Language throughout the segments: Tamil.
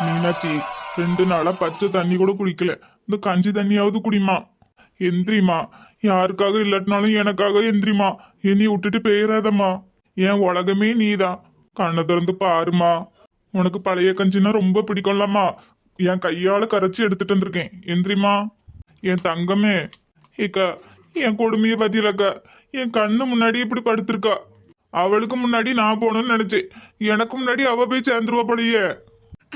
மீனாட்சி ரெண்டு நாளா பச்சை தண்ணி கூட குடிக்கல. இந்த கஞ்சி தண்ணியாவது குடிமா எந்திரிமா யாருக்காக இல்லாட்டினாலும் எனக்காக எந்திரிமா என்னை விட்டுட்டு போயிடாதம்மா என் உலகமே நீதான் கண்ணை திறந்து பாருமா உனக்கு பழைய கஞ்சினா ரொம்ப பிடிக்கும்லம்மா. என் கையால கரைச்சி எடுத்துட்டு வந்திருக்கேன். எந்திரிமா என் தங்கமே. ஏக்கா என் கொடுமையை பத்தியிலக்கா. என் கண்ணு முன்னாடி இப்படி படுத்திருக்கா. அவளுக்கு முன்னாடி நான் போகணும்னு நினைச்சேன். எனக்கு முன்னாடி அவ போய் சேர்ந்துருவா போலயே.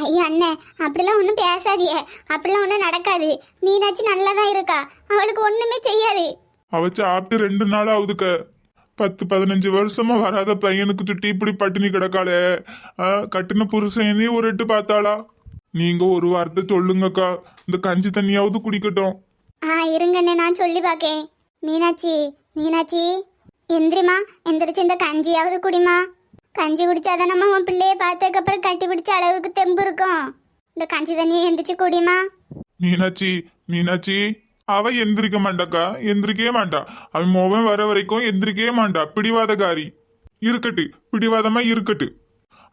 ஐயோ அண்ணன் அப்படிலாம் ஒன்றும் பேசாதியே அப்படிலாம் ஒன்றும் நடக்காது. மீனாட்சி நல்லா தான் இருக்கா. அவளுக்கு ஒன்றுமே செய்யாது. அவ சாப்பிட்டு ரெண்டு நாள் ஆகுதுக்க. பத்து பதினஞ்சு வருஷமா வராத பையனுக்கு சுட்டி இப்படி பட்டினி கிடக்காளே. கட்டின புருஷனே ஒரு எட்டு பார்த்தாளா? நீங்க ஒரு வார்த்தை சொல்லுங்கக்கா. இந்த கஞ்சி தண்ணியாவது குடிக்கட்டும். ஆ இருங்கண்ணே நான் சொல்லி பார்க்கேன் மீனாட்சி மீனாட்சி எந்திரிமா எந்திரிச்சு இந்த கஞ்சியாவது குடிமா கஞ்சி குடிச்சாதான் நம்ம உன் பிள்ளைய பார்த்ததுக்கப்புறம் கட்டி பிடிச்ச அளவுக்கு தெம்பு இருக்கும். இந்த கஞ்சி தண்ணியை எந்திரிச்சு குடிமா மீனாட்சி மீனாட்சி. அவ எந்திரிக்க மாட்டாக்கா. எந்திரிக்கவே மாட்டா. அவன் மோவன் வர வரைக்கும் எந்திரிக்கவே மாட்டா. பிடிவாதக்காரி. இருக்கட்டு. பிடிவாதமா இருக்கட்டு.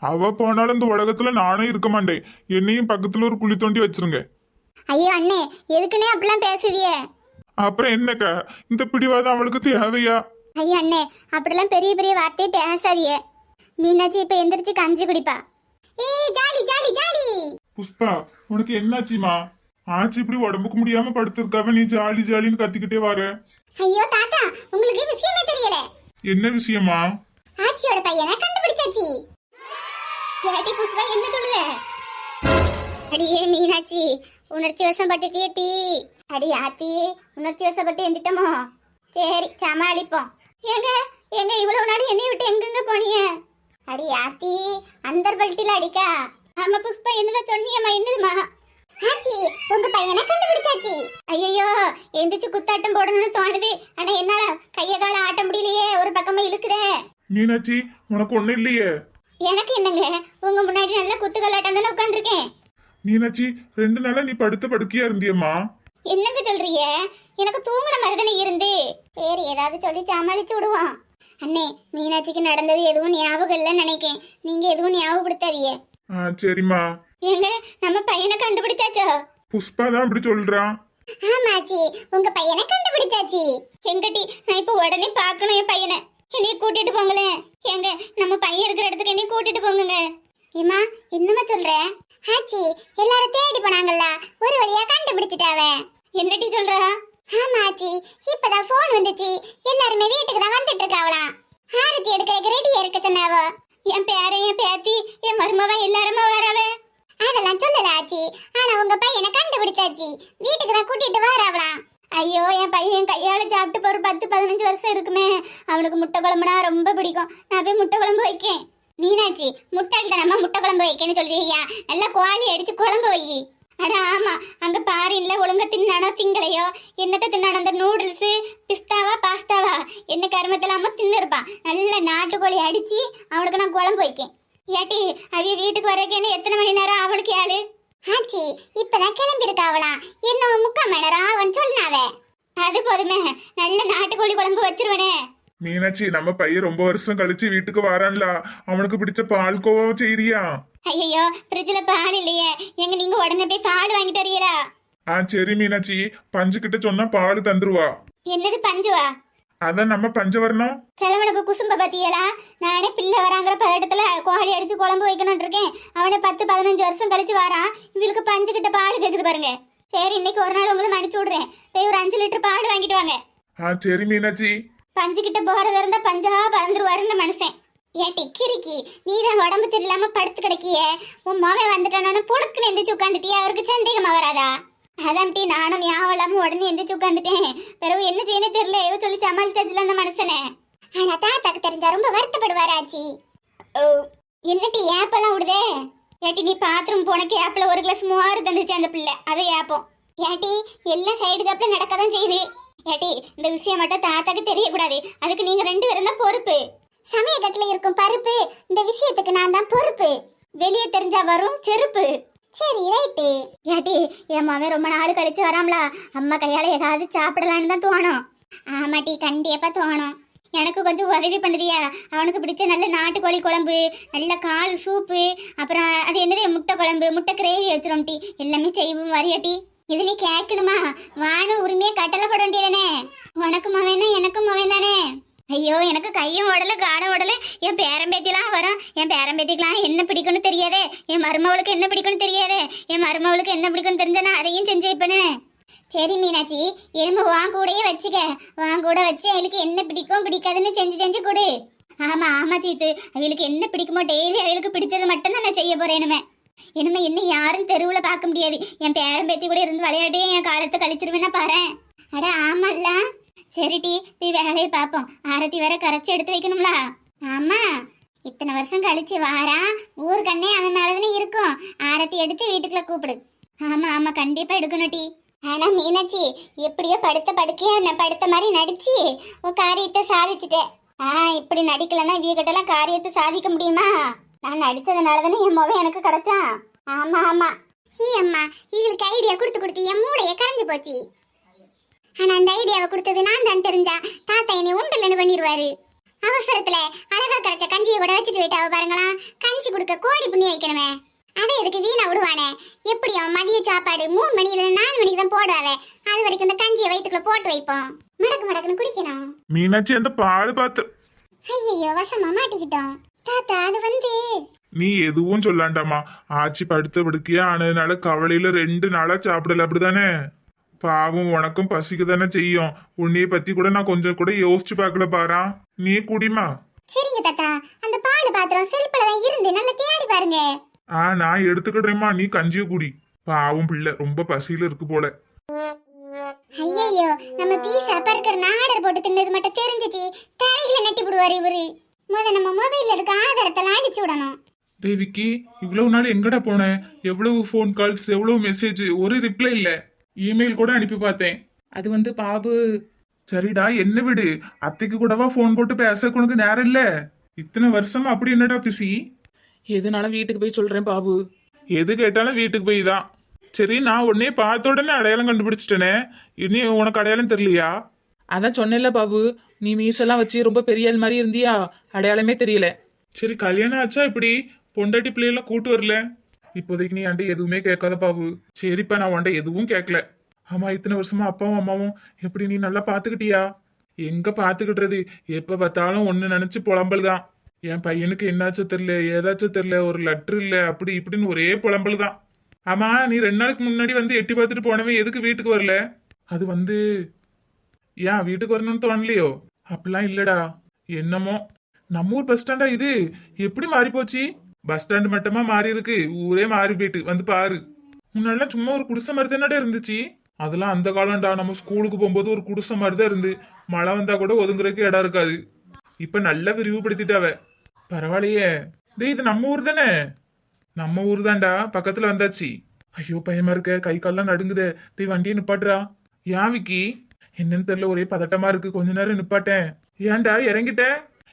அவ போனாலும் இந்த உலகத்துல நானும் இருக்க மாட்டேன். என்னையும் பக்கத்துல ஒரு குழி தோண்டி வச்சிருங்க. ஐயோ அண்ணே எதுக்குன்னே அப்படிலாம் பேசுவியே? அப்புறம் என்னக்கா? இந்த பிடிவாதம் அவளுக்கு தேவையா? ஐயோ அண்ணே அப்படிலாம் பெரிய பெரிய வார்த்தையை பேசாதியே. மீனாட்சி இப்போ எந்திரிச்சு கஞ்சி குடிப்பா. ஏய் ஜாலி ஜாலி ஜாலி. புஷ்பா உனக்கு என்னாச்சுமா? ஆச்சு இப்படி உடம்புக்கு முடியாம படுத்திருக்காவ நீ ஜாலி ஜாலின்னு கத்திக்கிட்டே வர. ஐயோ தாத்தா உங்களுக்கு விஷயமே தெரியல. என்ன விஷயமா? ஆச்சியோட பையனை கண்டுபிடிச்சாச்சு. ஏடி புஷ்பா என்ன சொல்லுத அடியே மீனாட்சி உணர்ச்சி வசப்பட்டுட்டியே டீ. அடி ஆத்தி உணர்ச்சி வசப்பட்டு எந்திட்டமோ? சரி சமாளிப்போம். ஏங்க ஏங்க இவ்வளவு நாள் என்னை விட்டு எங்கெங்க போனீங்க? அடி ஆத்தி அந்த பல்ட்டில அடிக்கா. ஆமா புஷ்பா என்னதான் சொன்னியம்மா என்னதுமா ஆச்சி உங்க பையனை கண்டுபிடிச்சாச்சு. ஐயோ எந்திரிச்சு குத்தாட்டம் போடணும்னு தோணுது. ஆனா என்னால கைய கால ஆட்ட முடியலையே ஒரு பக்கமா இழுக்குதே. மீனாட்சி உனக்கு ஒண்ணும் இல்லையே. எனக்கு என்னங்க? உங்க முன்னாடி நல்ல குத்து கலாட்டம் தானே உட்காந்துருக்கேன் மீனாட்சி ரெண்டு நாளா நீ படுத்த படுக்கையா இருந்தியம்மா? என்னங்க சொல்றீங்க? எனக்கு தூங்குற மாதிரி தானே இருந்து. சரி ஏதாவது சொல்லி சமாளிச்சு விடுவோம். அண்ணே மீனாட்சிக்கு நடந்தது எதுவும் ஞாபகம் இல்லைன்னு நினைக்கேன். நீங்க எதுவும் ஞாபகப்படுத்தாதீங்க. ஆ சரிம்மா. ஏங்க நம்ம பையனை கண்டுபிடிச்சாச்சோ? புஷ்பா தான் அப்படி சொல்றான் ஆமாச்சி உங்க பையனை கண்டுபிடிச்சாச்சி. எங்கடி நான் இப்போ உடனே பார்க்கணும் என் பையனை. என்னைய கூட்டிட்டு போங்களேன். ஏங்க நம்ம பையன் இருக்கிற இடத்துக்கு என்னைய கூட்டிட்டு போங்குங்க. ஏமா என்னம்மா சொல்ற? ஆச்சி எல்லாரும் தேடி போனாங்கல்ல ஒரு வழியா கண்டுபிடிச்சிட்டாவ. என்னடி சொல்ற? ஆமா ஆச்சி இப்பதான் போன் வந்துச்சு. இனிமே வீட்டுக்கு தான் வந்துட்டு இருக்காவலாம் ஆரத்தி எடுக்கிறதுக்கு ரெடியா இருக்க சொன்னாவோ? என் பேர என் பேத்தி என் மருமவன் எல்லாருமே வராவ? அதெல்லாம் சொல்லல ஆச்சி. ஆனா உங்க பையனை கண்டுபிடிச்சாச்சி. வீட்டுக்கு தான் கூட்டிட்டு வராவலாம் ஐயோ என் பையன் கையால சாப்பிட்டு போற பத்து பதினஞ்சு வருஷம் இருக்குமே. அவனுக்கு முட்டை குழம்புனா ரொம்ப பிடிக்கும். நான் போய் முட்டை குழம்பு வைக்கேன். மீனாட்சி முட்டாள்தனமா முட்டை குழம்பு வைக்கன்னு சொல்றியா நல்லா குவாலி அடிச்சு குழம்பு வை. அட ஆமா. அங்க பாரின்ல ஒழுங்கா தின்னானோ திங்களையோ என்னத்த தின்னானோ? அந்த நூடுல்ஸ் பிஸ்தாவா பாஸ்தாவா? என்ன கருமத்திலாம தின்னு இருப்பான் நல்ல நாட்டுக்கோழி அடிச்சு அவனுக்கு நான் குழம்பு வைக்கேன். ஏட்டி அவிய வீட்டுக்கு வரக்கு என்ன எத்தனை மணி நேரம் அவனுக்கு ஆளு? ஆச்சி இப்பதான் கிளம்பி இருக்காவலாம் இன்னும் முக்கால் மணி நேரம் அவன் சொன்னாவ அது போதுமே. நல்ல நாட்டுக்கோழி குழம்பு வச்சிருவனே. மீனாட்சி நம்ம பையன் ரொம்ப வருஷம் கழிச்சு வீட்டுக்கு வரான்ல. அவனுக்கு பிடிச்ச பால் கோவா செய்றியா? ஐயோ ஃப்ரிட்ஜில் பால் இல்லையே. எங்க நீங்க உடனே போய் பால் வாங்கிட்டு வரீங்களா? ஆ சரி மீனாட்சி. பஞ்சு கிட்ட சொன்னா பால் தந்துருவா. என்னது பஞ்சுவா? அதான் நம்ம பஞ்சவர்ணம் கிழவனுக்கு குசும்ப பத்தியலா? நானே பிள்ளை வராங்கிற பதட்டத்துல கோழி அடிச்சு குழம்பு வைக்கணும்னு இருக்கேன். அவனை பத்து பதினஞ்சு வருஷம் கழிச்சு வரான். இவளுக்கு பஞ்சு கிட்ட பால் கேக்குது பாருங்க. சரி இன்னைக்கு ஒரு நாள் உங்களை மன்னிச்சு விடுறேன். போய் ஒரு அஞ்சு லிட்டர் பால் வாங்கிட்டு வாங்க. ஆ சரி மீனாட்சி. பஞ்சு கிட்ட போறதா இருந்தா பஞ்சா பறந்துருவாரு இந்த மனுஷன் ஏன் கிறுக்கி நீ தான் உடம்பு சரியில்லாம படுத்து கிடக்கிய. உன் மகன் வந்துட்டானு பொடுக்குன்னு எந்திரிச்சு உட்காந்துட்டியா அவருக்கு சந்தேகமா வராதா? அதான்ட்டி நானும் ஞாபகம் இல்லாம உடனே எந்திரிச்சு உட்காந்துட்டேன் பிறகு என்ன செய்யணும் தெரியல. ஏதோ சொல்லி சமாளிச்சாச்சுல அந்த மனுஷனை. ஆனா தாத்தாக்கு தெரிஞ்சா ரொம்ப வருத்தப்படுவார் ஆச்சி. ஓ என்னட்டி ஏப்பெல்லாம் விடுதே ஏட்டி நீ பாத்ரூம் போன கேப்பில் ஒரு கிளாஸ் மூவாறு தந்துச்சு அந்த பிள்ளை. அதை ஏப்போம். ஏட்டி எல்லாம் சைடு கேப்ல நடக்க தான் செய்யுது ஏட்டி இந்த விஷயம் மட்டும் தாத்தாக்கு தெரியக்கூடாது. அதுக்கு நீங்கள் ரெண்டு பேரும் தான் பொறுப்பு. சமயக்கட்டுல இருக்கும் பருப்பு. இந்த விஷயத்துக்கு நான் தான் பொறுப்பு. வெளியே தெரிஞ்சா வரும் செருப்பு. சரி ரைட்டு ஏட்டி என் மாமே ரொம்ப நாள் கழிச்சு வராம்ல. அம்மா கையால ஏதாவது சாப்பிடலான்னு தான் தோணும். ஆமாட்டி கண்டிப்பா தோணும். எனக்கு கொஞ்சம் உதவி பண்ணுறியா? அவனுக்கு பிடிச்ச நல்ல நாட்டுக்கோழி குழம்பு நல்ல கால் சூப்பு அப்புறம் அது என்னது? முட்டை குழம்பு முட்டை கிரேவி வச்சிரும் டீ. எல்லாமே செய்வோம் வரையாட்டி. இது நீ கேட்கணுமா? வானு உரிமையை கட்டளை பட வேண்டியதானே உனக்கும் மவன் எனக்கும் மவன் தானே? ஐயோ எனக்கு கையும் உடல காலம் உடல என் பேரம்பேத்திலாம் வரும். என் பேரம்பேத்திக்கெல்லாம் என்ன பிடிக்கும்னு தெரியாதே. என் மருமவளுக்கு என்ன பிடிக்கும்னு தெரியாதே. என் மருமவளுக்கு என்ன பிடிக்கும்னு தெரிஞ்சனா அதையும் செஞ்சு வைப்பேனே. சரி மீனாட்சி எலும்பு வான் கூடயே வச்சுக்க. வான் கூட வச்சு அவளுக்கு என்ன பிடிக்கும் பிடிக்காதுன்னு செஞ்சு செஞ்சு கொடு. ஆமா ஆமா சீத்து. அவளுக்கு என்ன பிடிக்குமோ டெய்லி அவளுக்கு பிடிச்சது மட்டும் தான் நான் செய்ய போறேன் இனிமே. இனிமே என்ன யாரும் தெருவில் பார்க்க முடியாது. என் பேரம்பேத்தி கூட இருந்து விளையாடி என் காலத்தை கழிச்சிருவேன்னா பாரு அட ஆமாம்ல சரிடி போய் வேலையை பார்ப்போம். ஆரத்தி வேற கரைச்சி எடுத்து வைக்கணும்ல. ஆமா இத்தனை வருஷம் கழிச்சு வாரா ஊர் கண்ணே அவன் மேலதானே இருக்கும். ஆரத்தி எடுத்து வீட்டுக்குள்ள கூப்பிடு. ஆமா ஆமா கண்டிப்பா எடுக்கணும் டி. ஆனா மீனாட்சி எப்படியோ படுத்த படுக்கையா நான் படுத்த மாதிரி நடிச்சு உன் காரியத்தை சாதிச்சுட்டேன் ஆ இப்படி நடிக்கலன்னா வீகட்டெல்லாம் காரியத்தை சாதிக்க முடியுமா? நான் நடிச்சதுனால தானே என் முகம் எனக்கு கிடைச்சான். ஆமா ஆமா. ஹீ அம்மா இவளுக்கு ஐடியா கொடுத்து கொடுத்து என் மூளையை கரைஞ்சு போச்சு. ஆனா அந்த ஐடியாவை கொடுத்தது நான் தான் தெரிஞ்சா. தாத்தா என்னை உண்டலன்னு பண்ணிடுவாரு அவசரத்துல அழகா கரைச்ச கஞ்சியை கூட வச்சுட்டு போயிட்டாவ பாருங்களா. கஞ்சி கொடுக்க கோடி புண்ணி வைக்கணுமே. அதை எதுக்கு வீணா விடுவானே? எப்படியும் மதிய சாப்பாடு மூணு மணில நாலு மணிக்கு தான் போடாத. அது வரைக்கும் இந்த கஞ்சியை வயிற்றுக்குள்ள போட்டு வைப்போம். மடக்கு மடக்குன்னு குடிக்கணும். மீனாட்சி அந்த பால் பாத்து. ஐயோ வசமா மாட்டிக்கிட்டோம். தாத்தா அது வந்து நீ எதுவும் சொல்லாண்டாமா ஆச்சி படுத்த படுக்கையா ஆனதுனால கவலையில ரெண்டு நாளா சாப்பிடல அப்படிதானே? பாவம் உனக்கும் பசிக்க தானே செய்யும். உன்னைய பத்தி கூட நான் கொஞ்சம் கூட யோசிச்சு பார்க்கல பாரா. நீ குடிமா? சரிங்க தாத்தா. அந்த பால் பாத்திரம் செல்ஃபில் தான் இருந்து நல்லா தேடி பாருங்க. ஆ நான் எடுத்துக்கிடுறேம்மா. நீ கஞ்சிய குடி. பாவம் பிள்ளை ரொம்ப பசியில இருக்கு போல. ஐயையோ நம்ம பீஸா பர்கர் ஆர்டர் போட்டு தின்னது மட்டும் தெரிஞ்சிச்சு. தலையில நட்டி விடுவாரு இவரு. முத நம்ம மொபைல்ல இருக்க ஆதாரத்தெல்லாம் அடிச்சு விடணும். தேவிக்கு இவ்வளவு நாள் எங்கடா போனேன் எவ்வளவு ஃபோன் கால்ஸ் எவ்வளவு மெசேஜ் ஒரு ரிப்ளை இல்ல. இமெயில் கூட அனுப்பி பார்த்தேன். அது வந்து பாபு சரிடா என்ன விடு? அத்தைக்கு கூடவா ஃபோன் போட்டு பேச உனக்கு நேரம் இல்ல? இத்தனை வருஷமா அப்படி என்னடா பிசி? எதுனாலும் வீட்டுக்கு போய் சொல்றேன் பாபு. எது கேட்டாலும் வீட்டுக்கு போய் தான். சரி நான் உடனே பார்த்த உடனே அடையாளம் கண்டுபிடிச்சிட்டேனே. இனி உனக்கு அடையாளம் தெரியலையா? அதான் சொன்னேன்ல பாபு. நீ மீசெல்லாம் வச்சு ரொம்ப பெரிய ஆள் மாதிரி இருந்தியா? அடையாளமே தெரியல. சரி கல்யாணம் ஆச்சா இப்படி? பொண்டாட்டி பிள்ளையெல்லாம் கூட்டு வரல? இப்போதைக்கு நீ அண்டை எதுவுமே கேட்காத பாபு சரிப்பா நான் உன்ட எதுவும் கேட்கல. ஆமா இத்தனை வருஷமா அப்பாவும் அம்மாவும் எப்படி நீ நல்லா பாத்துக்கிட்டியா எங்க பாத்துக்கிட்டுறது எப்ப பார்த்தாலும் ஒன்னு நினைச்சு புலம்பல் தான் என் பையனுக்கு என்னாச்சும் தெரியல ஏதாச்சும் தெரியல ஒரு லெட்டர் இல்ல அப்படி இப்படின்னு ஒரே புலம்பல் தான் ஆமா நீ ரெண்டு நாளைக்கு முன்னாடி வந்து எட்டி பார்த்துட்டு போனவன் எதுக்கு வீட்டுக்கு வரல? அது வந்து ஏன் வீட்டுக்கு வரணும்னு தோணலையோ? அப்படிலாம் இல்லடா. என்னமோ? நம்ம ஊர் பஸ் ஸ்டாண்டா இது? எப்படி மாறி போச்சு பஸ் ஸ்டாண்டு மட்டுமா மாறி இருக்கு? ஊரே மாறி போயிட்டு. வந்து பாரு. முன்னாடிலாம் சும்மா ஒரு குடிசை மாதிரி தானே இருந்துச்சு? அதெல்லாம் அந்த காலம்டா. நம்ம ஸ்கூலுக்கு போகும்போது ஒரு குடிசை மாதிரி தான் இருந்து. மழை வந்தா கூட ஒதுங்குறதுக்கு இடம் இருக்காது. இப்ப நல்லா விரிவுபடுத்திட்டாவ பரவாயில்லையே. டேய் இது நம்ம ஊர் தானே? நம்ம ஊர் தான்டா. பக்கத்துல வந்தாச்சு. ஐயோ பயமா இருக்க. கை கால்லாம் நடுங்குதே. டேய் வண்டியை நிப்பாட்டுறா. ஏன் விக்கி? என்னன்னு தெரியல. ஒரே பதட்டமா இருக்கு. கொஞ்ச நேரம் நிப்பாட்டேன். ஏன்டா இறங்கிட்ட?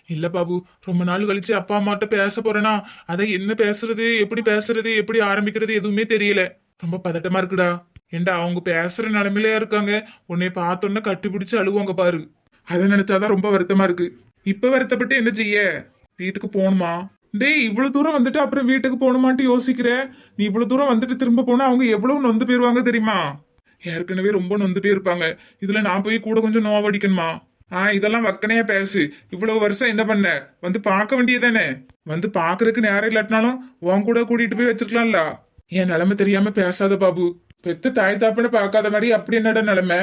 இல்ல பாபு ரொம்ப நாள் கழிச்சு அப்பா அம்மாட்ட பேச போறேனா? அதை என்ன பேசுறது எப்படி பேசுறது எப்படி ஆரம்பிக்கிறது எதுவுமே தெரியல. ரொம்ப பதட்டமா இருக்குடா. ஏண்டா அவங்க பேசுற நிலைமையில இருக்காங்க. உன்னை பார்த்தோன்னே கட்டிப்பிடிச்சு அழுவாங்க பாரு. அதை நினைச்சாதான் ரொம்ப வருத்தமா இருக்கு. இப்ப வருத்தப்பட்டு என்ன செய்ய? வீட்டுக்கு போகணுமா? டேய் இவ்வளவு தூரம் வந்துட்டு அப்புறம் வீட்டுக்கு போகணுமான்ட்டு யோசிக்கிற? நீ இவ்வளவு தூரம் வந்துட்டு திரும்ப போனா அவங்க எவ்வளவு நொந்து போயிருவாங்க தெரியுமா? ஏற்கனவே ரொம்ப நொந்து போயிருப்பாங்க. இதுல நான் போய் கூட கொஞ்சம் நோவடிக்கணுமா? ஆ இதெல்லாம் வக்கனையா பேசு. இவ்வளவு வருஷம் என்ன பண்ண? வந்து பார்க்க வேண்டியதானே வந்து பாக்குறதுக்கு நேரம் இல்லாட்டினாலும் உன் கூட கூட்டிட்டு போய் வச்சிருக்கலாம்ல. என் நிலைமை தெரியாம பேசாத பாபு. பெத்த தாய் தாப்பன பார்க்காத மாதிரி அப்படி என்னடா நிலைமை?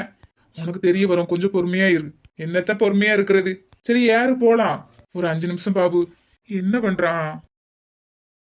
உனக்கு தெரிய வரும். கொஞ்சம் பொறுமையா இரு. என்னத்த பொறுமையா இருக்கிறது? சரி யாரு போலாம். ஒரு அஞ்சு நிமிஷம் பாபு. என்ன பண்றான்?